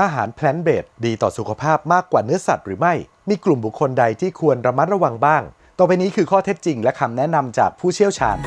อาหารแพลนเบดดีต่อสุขภาพมากกว่าเนื้อสัตว์หรือไม่ มีกลุ่มบุคคลใดที่ควรระมัดระวังบ้าง ต่อไปนี้คือข้อเท็จจริงและคำแนะนำจากผู้เชี่ยวชาญ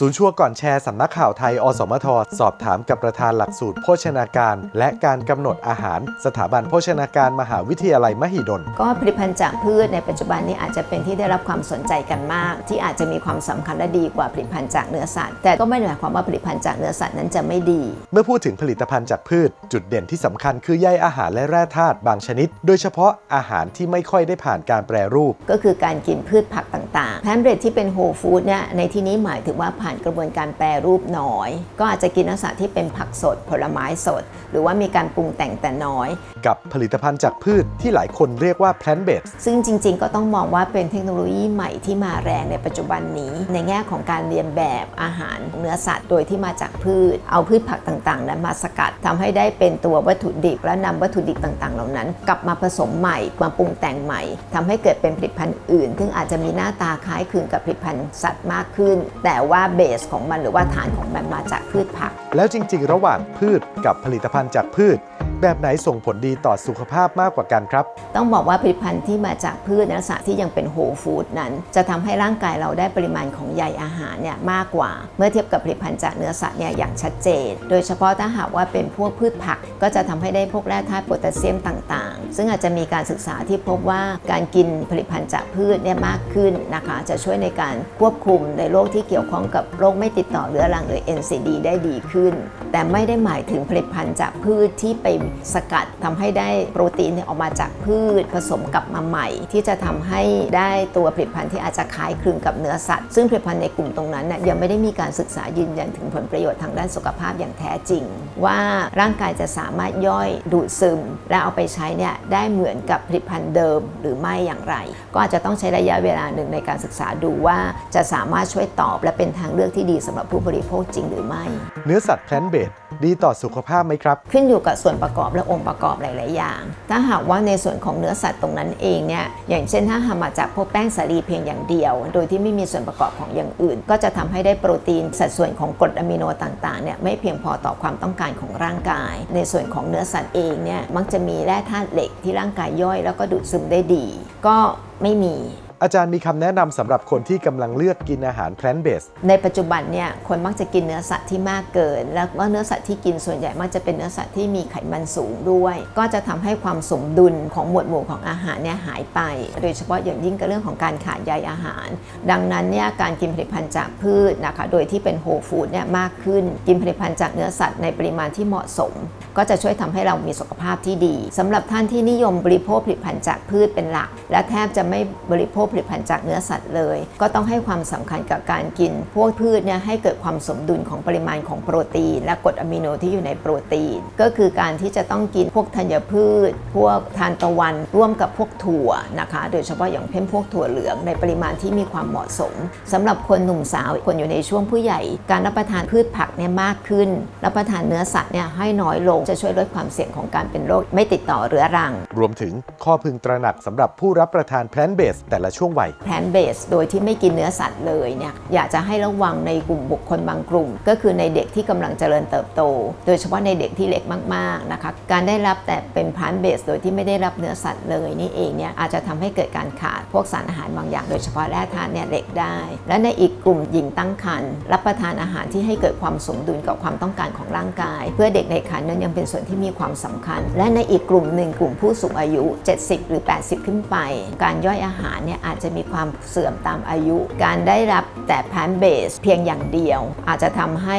ศูนย์ชัวร์ก่อนแชร์สำนักข่าวไทย อสมท สอบถามกับประธานหลักสูตรโภชนาการ และการกำหนดอาหาร สถาบันโภชนาการมหาวิทยาลัยมหิดล ก็ผลิตภัณฑ์จากพืชในปัจจุบันนี้อาจจะเป็นที่ได้รับความสนใจกันมาก ที่อาจจะมีความสำคัญและดีกว่าผลิตภัณฑ์จากเนื้อสัตว์ แต่ก็ไม่ได้หมายความว่าผลิตภัณฑ์จากเนื้อสัตว์นั้นจะไม่ดี เมื่อพูดถึงผลิตภัณฑ์จากพืช จุดเด่นที่สำคัญคือใยอาหารและแร่ธาตุบางชนิด โดยเฉพาะอาหารที่ไม่ค่อยได้ผ่านการแปรรูป ก็คือการกินพืชผักต่าง ๆแพนเบรดที่เป็นโฮลฟู้ดเนี่ยในที่นี้หมายถึงว่าผ่านกระบวนการแปรรูปน้อย ก็อาจจะกินลักษณะที่เป็นผักสด ผลไม้สด หรือว่ามีการปรุงแต่งแต่น้อย กับผลิตภัณฑ์จากพืชที่หลายคนเรียกว่าแพลนเบดซึ่งจริงๆ ก็ต้องมองว่าเป็นเทคโนโลยีใหม่ที่มาแรงในปัจจุบันนี้ ในแง่ของการเรียนแบบอาหารเนื้อสัตว์โดยที่มาจากพืช เอาพืชผักต่างๆนั้นมาสกัดทำให้ได้เป็นตัววัตถุดิบและนำวัตถุดิบต่างๆ เหล่านั้น กลับมาผสมใหม่มาปรุงแต่งใหม่ทำให้เกิดเป็นผลิตภัณฑ์อื่น ซึ่งอาจจะมีหน้าตาคล้ายคลึงกับผลิตภัณฑ์สัตว์มากขึ้น แต่ว่าเบสของมันหรือว่าฐานของมันมาจากพืชผัก แล้วจริง ๆ ระหว่างพืชกับผลิตภัณฑ์จากพืช แบบไหนส่งผลดีต่อสุขภาพมากกว่ากันครับ ต้องบอกว่าผลิตภัณฑ์ที่มาจากพืชในลักษณะที่ยังเป็นโฮลฟู้ดนั้น จะทำให้ร่างกายเราได้ปริมาณของใยอาหารเนี่ยมากกว่า เมื่อเทียบกับผลิตภัณฑ์จากเนื้อสัตว์เนี่ยอย่างชัดเจน โดยเฉพาะถ้าหากว่าเป็นพวกพืชผัก ก็จะทำให้ได้พวกแร่ธาตุโพแทสเซียมต่างๆ ซึ่งอาจจะมีการศึกษาที่พบว่าการกินผลิตภัณฑ์จากพืชเนี่ยมากขึ้นนะคะ จะช่วยในการควบคุมในโรคที่เกี่ยวข้องกับโรคไม่ติดต่อเรื้อรังหรือ NCD ได้ดีขึ้น แต่ไม่ได้หมายถึงผลิตภัณฑ์จากพืชที่ไปสกัดทำให้ได้โปรตีนเนี่ยออกมาจากพืชผสมกลับมาใหม่ ที่จะทำให้ได้ตัวผลิตภัณฑ์ที่อาจจะคล้ายคลึงกับเนื้อสัตว์ ซึ่งผลิตภัณฑ์ในกลุ่มตรงนั้นน่ยยังไม่ได้มีการศึกษายืนยันถึงผลประโยชน์ทางด้านสุขภาพอย่างแท้จริง ว่าร่างกายจะสามารถย่อยดูดซึม และเอาไปใช้เนี่ยได้เหมือนกับผลิตภัณฑ์เดิมหรือไม่อย่างไร ก็อาจจะต้องใช้ระยะเวลาหนึ่งในการศึกษาดูว่าจะสามารถช่วยตอบ และเป็นทางเลือกที่ดีสำหรับผู้บริโภคจริงหรือไม่ เนื้อสัตว์แพลนเบดดีต่อสุขภาพไหมครับ ขึ้นอยู่กับส่วนประกอบและองค์ประกอบหลาย ๆ อย่าง ถ้าหากว่าในส่วนของเนื้อสัตว์ตรงนั้นเองเนี่ยอย่างเช่นถ้าหามาจากพวกแป้งสาลีเพียงอย่างเดียว โดยที่ไม่มีส่วนประกอบของอย่างอื่น ก็จะทำให้ได้โปรตีนสัดส่วนของกรดอะมิโนต่าง ๆ เนี่ยไม่เพียงพอต่อความต้องการของร่างกาย ในส่วนของเนื้อสัตว์เองเนี่ยมักจะมีแร่ธาตุเหล็กที่ร่างกายย่อย แล้วก็ดูดซึมได้ดี ก็ไม่มี อาจารย์มีคำแนะนำสำหรับคนที่กำลังเลือกกินอาหารแพลนเบสในปัจจุบันเนี่ยคนมักจะกินเนื้อสัตว์ที่มากเกิน แล้วก็เนื้อสัตว์ที่กินส่วนใหญ่มักจะเป็นเนื้อสัตว์ที่มีไขมันสูงด้วย ก็จะทำให้ความสมดุลของหมวดหมู่ของอาหารเนี่ยหายไป โดยเฉพาะอย่างยิ่งกับเรื่องของการขาดใยอาหาร ดังนั้นเนี่ยการกินผลิตภัณฑ์จากพืชนะคะโดยที่เป็นโฮลฟู้ดเนี่ยมากขึ้น กินผลิตภัณฑ์จากเนื้อสัตว์ในปริมาณที่เหมาะสม ก็จะช่วยทำให้เรามีสุขภาพที่ดีสำหรับท่านที่นิยมบริโภคผลิตภัณฑ์จากพืชเป็นหลัก และแทบจะไม่บริโภคผลิตภัณฑ์จากเนื้อสัตว์เลย ก็ต้องให้ความสำคัญกับการกิน พวกพืชเนี่ยให้เกิดความสมดุลของปริมาณของโปรตีน และกรดอะมิโนที่อยู่ในโปรตีน ก็คือการที่จะต้องกินพวกธัญพืช พวกทานตะวันร่วมกับพวกถั่วนะคะ โดยเฉพาะอย่างเช่นพวกถั่วเหลืองในปริมาณที่มีความเหมาะสมสำหรับคนหนุ่มสาวคนอยู่ในช่วงผู้ใหญ่ การรับประทานพืชผักเนี่ยมากขึ้น รับประทานเนื้อสัตว์เนี่ยให้น้อยลงจะช่วยลดความเสี่ยงของการเป็นโรคไม่ติดต่อเรื้อรัง รวมถึงข้อพึงตระหนักสำหรับผู้รับประทานแพลนเบสแต่ละช่วงวัยแพลนเบสโดยที่ไม่กินเนื้อสัตว์เลยเนี่ยอยากจะให้ระวังในกลุ่มบุคคลบางกลุ่ม ก็คือในเด็กที่กำลังเจริญเติบโต โดยเฉพาะในเด็กที่เล็กมากๆนะคะการได้รับแต่เป็นแพลนเบสโดยที่ไม่ได้รับเนื้อสัตว์เลยนี่เองเนี่ยอาจจะทำให้เกิดการขาดพวกสารอาหารบางอย่าง โดยเฉพาะแร่ธาตุเนี่ยเล็กได้ และในอีกกลุ่มหญิงตั้งครรภ์รับประทานอาหารที่ให้เกิดความสมดุลกับความต้องการของร่างกาย เพื่อเด็กในครรภ์นั้นยังเป็นส่วนที่มีความสำคัญ และในอีกกลุ่มหนึ่งกลุ่มผู้สูงอายุ 70 หรือ 80 ขึ้นไป การย่อยอาหารเนี่ยอาจจะมีความเสื่อมตามอายุ การได้รับแต่แพนเบสเพียงอย่างเดียว อาจจะทำให้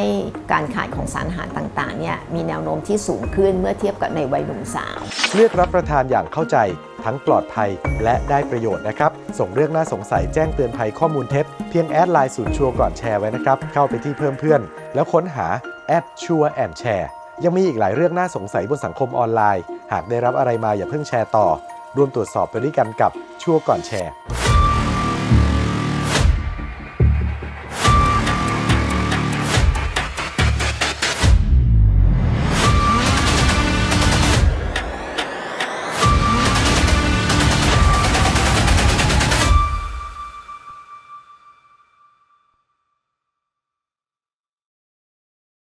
การขาดของสารอาหารต่างๆเนี่ยมีแนวโน้มที่สูงขึ้นเมื่อเทียบกับในวัยหนุ่มสาว เลือกรับประทานอย่างเข้าใจทั้งปลอดภัยและได้ประโยชน์นะครับ ส่งเรื่องน่าสงสัยแจ้งเตือนภัยข้อมูลเท็จเพียงแอดไลน์ศูนย์ชัวร์ก่อนแชร์ไว้นะครับ เข้าไปที่เพิ่มเพื่อน แล้วค้นหาแอดชัวร์แอนแชร์ยังมีอีกหลายเรื่องน่าสงสัยบนสังคมออนไลน์ หากได้รับอะไรมาอย่าเพิ่งแชร์ต่อ ร่วมตรวจสอบไปด้วยกันกับชั่วก่อนแชร์